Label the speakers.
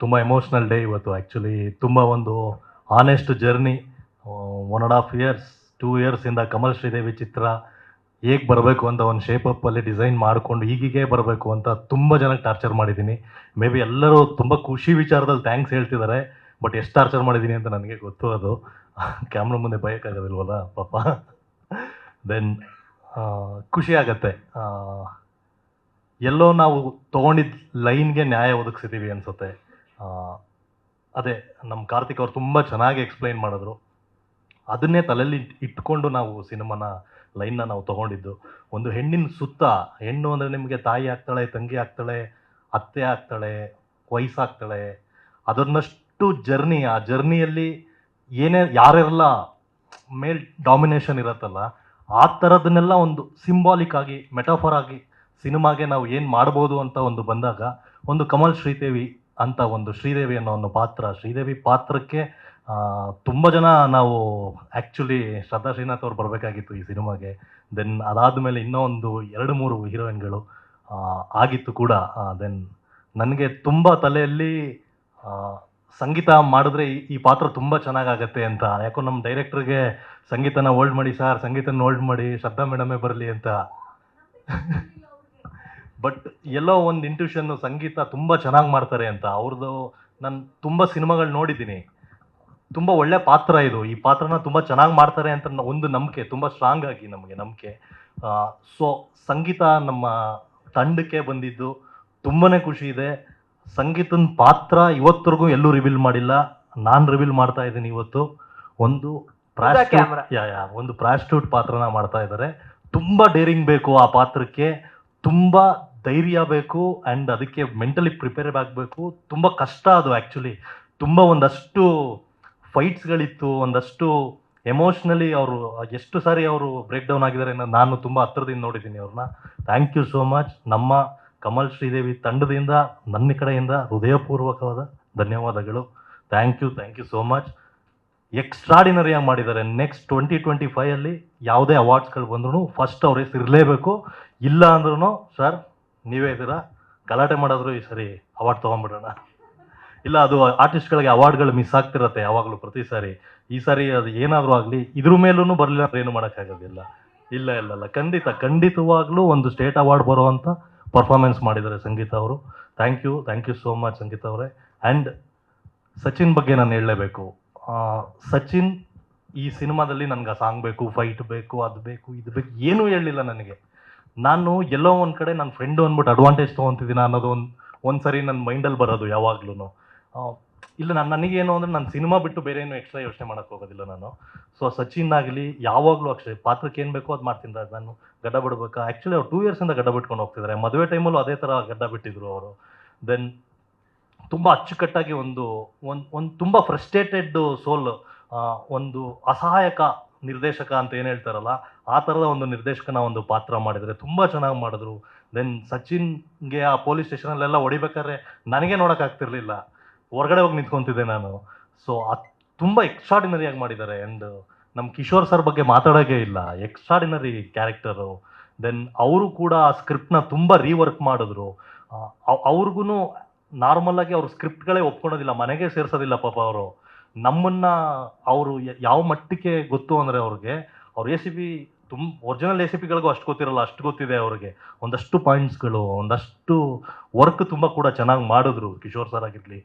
Speaker 1: ತುಂಬ emotional day ಇವತ್ತು. Actually ತುಂಬ ಒಂದು honest journey one and half years two ಇಯರ್ಸಿಂದ Kamal Sridevi ಚಿತ್ರ ಹೇಗೆ ಬರಬೇಕು ಅಂತ ಒಂದು ಶೇಪಲ್ಲಿ ಡಿಸೈನ್ ಮಾಡಿಕೊಂಡು ಈಗೀಗೆ ಬರಬೇಕು ಅಂತ ತುಂಬ ಜನಕ್ಕೆ ಟಾರ್ಚರ್ ಮಾಡಿದ್ದೀನಿ. ಮೇ ಬಿ ಎಲ್ಲರೂ ತುಂಬ ಖುಷಿ ವಿಚಾರದಲ್ಲಿ ಥ್ಯಾಂಕ್ಸ್ ಹೇಳ್ತಿದ್ದಾರೆ ಬಟ್ ಎಷ್ಟು ಟಾರ್ಚರ್ ಮಾಡಿದ್ದೀನಿ ಅಂತ ನನಗೆ ಗೊತ್ತು ಅದು. ಕ್ಯಾಮ್ರಾ ಮುಂದೆ ಬಯೋಕ್ಕಾಗೋದಿಲ್ವಲ್ಲ, ಪಾಪ. ದೆನ್ ಖುಷಿ ಆಗತ್ತೆ. ಎಲ್ಲೋ ನಾವು ತೊಗೊಂಡಿದ್ದ ಲೈನ್ಗೆ ನ್ಯಾಯ ಒದಗಿಸಿದ್ದೀವಿ ಅನಿಸುತ್ತೆ. ಅದೇ ನಮ್ಮ ಕಾರ್ತಿಕ್ ಅವ್ರು ತುಂಬ ಚೆನ್ನಾಗಿ ಎಕ್ಸ್ಪ್ಲೈನ್ ಮಾಡಿದ್ರು. ಅದನ್ನೇ ತಲೆಯಲ್ಲಿ ಇಟ್ಕೊಂಡು ನಾವು ಸಿನಿಮಾನ ಲೈನ್ನ ನಾವು ತೊಗೊಂಡಿದ್ದು. ಒಂದು ಹೆಣ್ಣಿನ ಸುತ್ತ, ಹೆಣ್ಣು ಅಂದರೆ ನಿಮಗೆ ತಾಯಿ ಆಗ್ತಾಳೆ, ತಂಗಿ ಆಗ್ತಾಳೆ, ಅತ್ತೆ ಆಗ್ತಾಳೆ, ವಯಸ್ಸಾಗ್ತಾಳೆ, ಅದನ್ನಷ್ಟು ಜರ್ನಿ ಆ ಜರ್ನಿಯಲ್ಲಿ ಏನೇ, ಯಾರೆಲ್ಲ ಮೇಲ್ ಡಾಮಿನೇಷನ್ ಇರುತ್ತಲ್ಲ, ಆ ಥರದನ್ನೆಲ್ಲ ಒಂದು ಸಿಂಬಾಲಿಕ್ ಆಗಿ ಮೆಟಾಫರ್ ಆಗಿ, ಸಿನಿಮಾಗೆ ನಾವು ಏನು ಮಾಡ್ಬೋದು ಅಂತ ಒಂದು ಬಂದಾಗ, ಒಂದು ಕಮಲ್ ಶ್ರೀದೇವಿ ಅಂತ ಒಂದು ಶ್ರೀದೇವಿ ಅನ್ನೋ ಒಂದು ಪಾತ್ರ. ಶ್ರೀದೇವಿ ಪಾತ್ರಕ್ಕೆ ತುಂಬ ಜನ ನಾವು ಆ್ಯಕ್ಚುಲಿ ಶ್ರದ್ಧಾ ಶ್ರೀನಾಥ್ ಅವ್ರು ಬರಬೇಕಾಗಿತ್ತು ಈ ಸಿನಿಮಾಗೆ. ದೆನ್ ಅದಾದಮೇಲೆ ಇನ್ನೂ ಒಂದು ಎರಡು ಮೂರು ಹೀರೋಯಿನ್ಗಳು ಆಗಿತ್ತು ಕೂಡ. ದೆನ್ ನನಗೆ ತುಂಬ ತಲೆಯಲ್ಲಿ ಸಂಗೀತ ಮಾಡಿದ್ರೆ ಈ- ಪಾತ್ರ ತುಂಬ ಚೆನ್ನಾಗಾಗತ್ತೆ ಅಂತ. ಯಾಕೋ ನಮ್ಮ ಡೈರೆಕ್ಟ್ರಿಗೆ ಸಂಗೀತನ ಹೋಲ್ಡ್ ಮಾಡಿ, ಸರ್, ಸಂಗೀತನ ಹೋಲ್ಡ್ ಮಾಡಿ, ಶ್ರದ್ಧಾ ಮೇಡಮೇ ಬರಲಿ ಅಂತ. ಬಟ್ ಎಲ್ಲೋ ಒಂದು ಇಂಟ್ಯೂಷನ್ನು ಸಂಗೀತ ತುಂಬ ಚೆನ್ನಾಗಿ ಮಾಡ್ತಾರೆ ಅಂತ. ಅವ್ರದ್ದು ನಾನು ತುಂಬ ಸಿನಿಮಾಗಳು ನೋಡಿದ್ದೀನಿ. ತುಂಬ ಒಳ್ಳೆ ಪಾತ್ರ ಇದು. ಈ ಪಾತ್ರನ ತುಂಬ ಚೆನ್ನಾಗಿ ಮಾಡ್ತಾರೆ ಅಂತ ಒಂದು ನಂಬಿಕೆ ತುಂಬ ಸ್ಟ್ರಾಂಗ್ ಆಗಿ ನಮಗೆ ನಂಬಿಕೆ. ಸೊ ಸಂಗೀತ ನಮ್ಮ ತಂಡಕ್ಕೆ ಬಂದಿದ್ದು ತುಂಬಾ ಖುಷಿ ಇದೆ. ಸಂಗೀತನ ಪಾತ್ರ ಇವತ್ತರೆಗೂ ಎಲ್ಲೂ ರಿವೀಲ್ ಮಾಡಿಲ್ಲ. ನಾನು ರಿವೀಲ್ ಮಾಡ್ತಾ ಇದ್ದೀನಿ ಇವತ್ತು. ಒಂದು ಪ್ರಾಸ್ಟ್ಯೂಟ್ ಯಾ ಒಂದು ಪ್ರಾಸ್ಟ್ಯೂಟ್ ಪಾತ್ರನ ಮಾಡ್ತಾ ಇದ್ದಾರೆ ತುಂಬ ಡೇರಿಂಗ್ ಬೇಕು ಆ ಪಾತ್ರಕ್ಕೆ. ತುಂಬ ಧೈರ್ಯ ಬೇಕು ಆ್ಯಂಡ್ ಅದಕ್ಕೆ ಮೆಂಟಲಿ ಪ್ರಿಪೇರ್ ಆಗಬೇಕು. ತುಂಬ ಕಷ್ಟ ಅದು ಆ್ಯಕ್ಚುಲಿ ತುಂಬ ಒಂದಷ್ಟು ಫೈಟ್ಸ್ಗಳಿತ್ತು ಒಂದಷ್ಟು ಎಮೋಷ್ನಲಿ ಅವರು, ಎಷ್ಟು ಸಾರಿ ಅವರು ಬ್ರೇಕ್ ಡೌನ್ ಆಗಿದ್ದಾರೆ ನಾನು ತುಂಬ ಹತ್ತಿರದಿಂದ ನೋಡಿದ್ದೀನಿ ಅವ್ರನ್ನ. ಥ್ಯಾಂಕ್ ಯು ಸೋ ಮಚ್ ನಮ್ಮ ಕಮಲ್ ಶ್ರೀದೇವಿ ತಂಡದಿಂದ, ನನ್ನ ಕಡೆಯಿಂದ ಹೃದಯಪೂರ್ವಕವಾದ ಧನ್ಯವಾದಗಳು. Thank you thank you so much ಎಕ್ಸ್ಟ್ರಾಡಿನರಿಯಾಗಿ ಮಾಡಿದ್ದಾರೆ. ನೆಕ್ಸ್ಟ್ ಟ್ವೆಂಟಿ ಟ್ವೆಂಟಿ ಫೈವಲ್ಲಿ ಯಾವುದೇ ಅವಾರ್ಡ್ಸ್ಗಳು ಬಂದ್ರೂ ಫಸ್ಟ್ ಅವ್ರ ಹೆಸರು ಇರಲೇಬೇಕು. ಇಲ್ಲ ಅಂದ್ರೂ ಸರ್ ನೀವೇ ಇದ್ದೀರಾ ಗಲಾಟೆ ಮಾಡಿದ್ರು ಈ ಸರಿ ಅವಾರ್ಡ್ ತೊಗೊಂಬಿಡೋಣ ಇಲ್ಲ, ಅದು ಆರ್ಟಿಸ್ಟ್ಗಳಿಗೆ ಅವಾರ್ಡ್ಗಳು ಮಿಸ್ ಆಗ್ತಿರತ್ತೆ ಯಾವಾಗಲೂ ಪ್ರತಿ ಸಾರಿ. ಈ ಸಾರಿ ಅದು ಏನಾದರೂ ಆಗಲಿ, ಇದ್ರ ಮೇಲೂ ಬರಲಿಲ್ಲ ಅಂದ್ರೆ ಏನು ಮಾಡೋಕ್ಕಾಗೋದಿಲ್ಲ. ಇಲ್ಲ ಇಲ್ಲ ಇಲ್ಲ. ಖಂಡಿತ, ಖಂಡಿತವಾಗ್ಲೂ ಒಂದು ಸ್ಟೇಟ್ ಅವಾರ್ಡ್ ಬರುವಂಥ ಪರ್ಫಾರ್ಮೆನ್ಸ್ ಮಾಡಿದ್ದಾರೆ ಸಂಗೀತ ಅವರು. Thank you thank you so much Sangeetha ಅವರೇ. ಆ್ಯಂಡ್ ಸಚಿನ್ ಬಗ್ಗೆ ನಾನು ಹೇಳಲೇಬೇಕು. ಸಚಿನ್ ಈ ಸಿನಿಮಾದಲ್ಲಿ ನನಗೆ ಆ ಸಾಂಗ್ ಬೇಕು ಫೈಟ್ ಬೇಕು, ಅದು ಬೇಕು, ಇದು ಬೇಕು, ಏನೂ ಹೇಳಲಿಲ್ಲ ನನಗೆ. ನಾನು ಎಲ್ಲೋ ಒಂದು ಕಡೆ ನನ್ನ ಫ್ರೆಂಡು ಅಂದ್ಬಿಟ್ಟು ಅಡ್ವಾಂಟೇಜ್ ತೊಗೊತಿದ್ದೀನಿ ಅನ್ನೋದು ಒಂದು ಒಂದು ಸರಿ ನನ್ನ ಮೈಂಡಲ್ಲಿ ಬರೋದು ಯಾವಾಗ್ಲೂ ಇಲ್ಲ, ನಾನು, ನನಗೇನು ಅಂದರೆ ನಾನು ಸಿನಿಮಾ ಬಿಟ್ಟು ಬೇರೆ ಏನು ಎಕ್ಸ್ಟ್ರಾ ಯೋಚನೆ ಮಾಡೋಕ್ಕೆ ಹೋಗೋದಿಲ್ಲ ನಾನು. ಸೊ ಸಚಿನ್ ಆಗಲಿ, ಯಾವಾಗಲೂ ಅಕ್ಷಯ್, ಪಾತ್ರಕ್ಕೆ ಏನು ಬೇಕೋ ಅದು ಮಾಡ್ತೀನಿ ನಾನು ಗಡ್ಡ ಬಿಡ್ಬೇಕಾ? ಆ್ಯಕ್ಚುಲಿ ಅವ್ರು ಟೂ ಇಯರ್ಸಿಂದ ಗಡ್ಡ ಬಿಟ್ಕೊಂಡು ಹೋಗ್ತಿದ್ದಾರೆ. ಮದುವೆ ಟೈಮಲ್ಲೂ ಅದೇ ಥರ ಗಡ್ಡ ಬಿಟ್ಟಿದ್ರು ಅವರು. ದೆನ್ ತುಂಬ ಅಚ್ಚುಕಟ್ಟಾಗಿ ಒಂದು ಒಂದು ಒಂದು ತುಂಬ ಫ್ರಸ್ಟ್ರೇಟೆಡ್ ಸೋಲ್ ಒಂದು ಅಸಹಾಯಕ ನಿರ್ದೇಶಕ ಅಂತ ಏನು ಹೇಳ್ತಾರಲ್ಲ, ಆ ಥರದ ಒಂದು ನಿರ್ದೇಶಕನ ಒಂದು ಪಾತ್ರ ಮಾಡಿದರೆ ತುಂಬ ಚೆನ್ನಾಗಿ ಮಾಡಿದ್ರು. ದೆನ್ ಸಚಿನ್ಗೆ ಆ ಪೊಲೀಸ್ ಸ್ಟೇಷನಲ್ಲೆಲ್ಲ ಹೊಡಿಬೇಕಾದ್ರೆ ನನಗೆ ನೋಡೋಕ್ಕಾಗ್ತಿರ್ಲಿಲ್ಲ ಹೊರಗಡೆ ಹೋಗಿ ನಿಂತ್ಕೊತಿದ್ದೆ ನಾನು. ಸೊ ಅದು ತುಂಬ ಎಕ್ಸ್ಟ್ರಾಡಿನರಿಯಾಗಿ ಮಾಡಿದ್ದಾರೆ. ಆ್ಯಂಡ್ ನಮ್ಮ ಕಿಶೋರ್ ಸರ್ ಬಗ್ಗೆ ಮಾತಾಡೋಕೆ ಇಲ್ಲ. ಎಕ್ಸ್ಟ್ರಾಡಿನರಿ ಕ್ಯಾರೆಕ್ಟರು ದೆನ್ ಅವರು ಕೂಡ ಆ ಸ್ಕ್ರಿಪ್ಟ್ನ ತುಂಬ ರೀವರ್ಕ್ ಮಾಡಿದ್ರು. ಅವ್ರಿಗೂ ನಾರ್ಮಲ್ ಆಗಿ ಅವ್ರ ಸ್ಕ್ರಿಪ್ಟ್ಗಳೇ ಒಪ್ಕೊಳ್ಳೋದಿಲ್ಲ ಮನೆಗೆ ಸೇರ್ಸೋದಿಲ್ಲ ಪಾಪ ಅವರು. ನಮ್ಮನ್ನ ಅವರು ಯಾವ ಮಟ್ಟಕ್ಕೆ ಗೊತ್ತು ಅಂದರೆ ಅವ್ರಿಗೆ, ಅವ್ರ ಎ ಸಿ ಪಿ ತುಂಬ ಒರಿಜಿನಲ್ ಎ ಸಿ ಪಿಗಳಿಗೂ ಅಷ್ಟು ಗೊತ್ತಿರಲ್ಲ, ಅಷ್ಟು ಗೊತ್ತಿದೆ ಅವ್ರಿಗೆ. ಒಂದಷ್ಟು ಪಾಯಿಂಟ್ಸ್ಗಳು ಒಂದಷ್ಟು ವರ್ಕ್ ತುಂಬ ಕೂಡ ಚೆನ್ನಾಗಿ ಮಾಡಿದ್ರು ಕಿಶೋರ್ ಸರ್ ಆಗಿರಲಿ.